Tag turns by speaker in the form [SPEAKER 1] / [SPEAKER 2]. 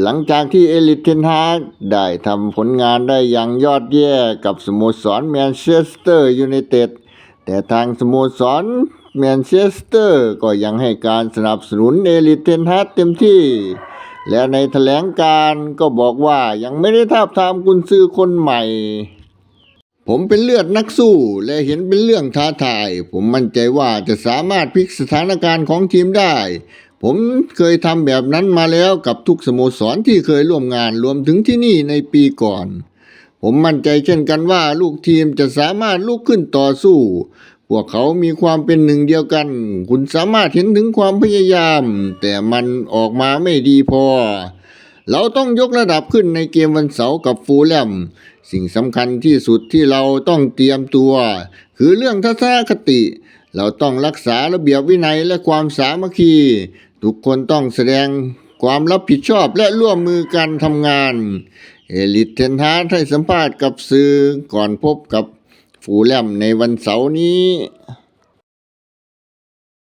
[SPEAKER 1] หลังจากที่เอลิทเทนฮากได้ทำผลงานได้อย่างยอดเยี่ยกับสโมสรแมนเชสเตอร์ยูไนเต็ดแต่ทางสโมสรแมนเชสเตอร์ก็ยังให้การสนับสนุนเอลิทเทนฮากเต็มที่ และในแถลงการก็บอกว่ายังไม่ได้ทาบทามกุนซือคนใหม่ ผมเป็นเลือดนักสู้และเห็นเป็นเรื่องท้าทาย ผมมั่นใจว่าจะสามารถพลิกสถานการณ์ของทีมได้ ผมเคยทำแบบนั้นมาแล้วกับทุกสโมสรที่เคยร่วมงานรวมถึงที่นี่ในปีก่อน ผมมั่นใจเช่นกันว่าลูกทีมจะสามารถลุกขึ้นต่อสู้ พวกเขามีความเป็นหนึ่งเดียวกัน คุณสามารถเห็นถึงความพยายาม แต่มันออกมาไม่ดีพอ เราต้องยกระดับขึ้นในเกมวันเสาร์กับฟูลแลม สิ่งสำคัญที่สุดที่เราต้องเตรียมตัว คือเรื่องทัศนคติ เราต้องรักษาระเบียบวินัยและความสามัคคี ทุกคนต้องแสดงความรับผิดชอบและร่วมมือกันทำงาน เอลิทเทนฮาร์ให้สัมภาษณ์กับสื่อก่อนพบกับฟูแลมในวันเสาร์นี้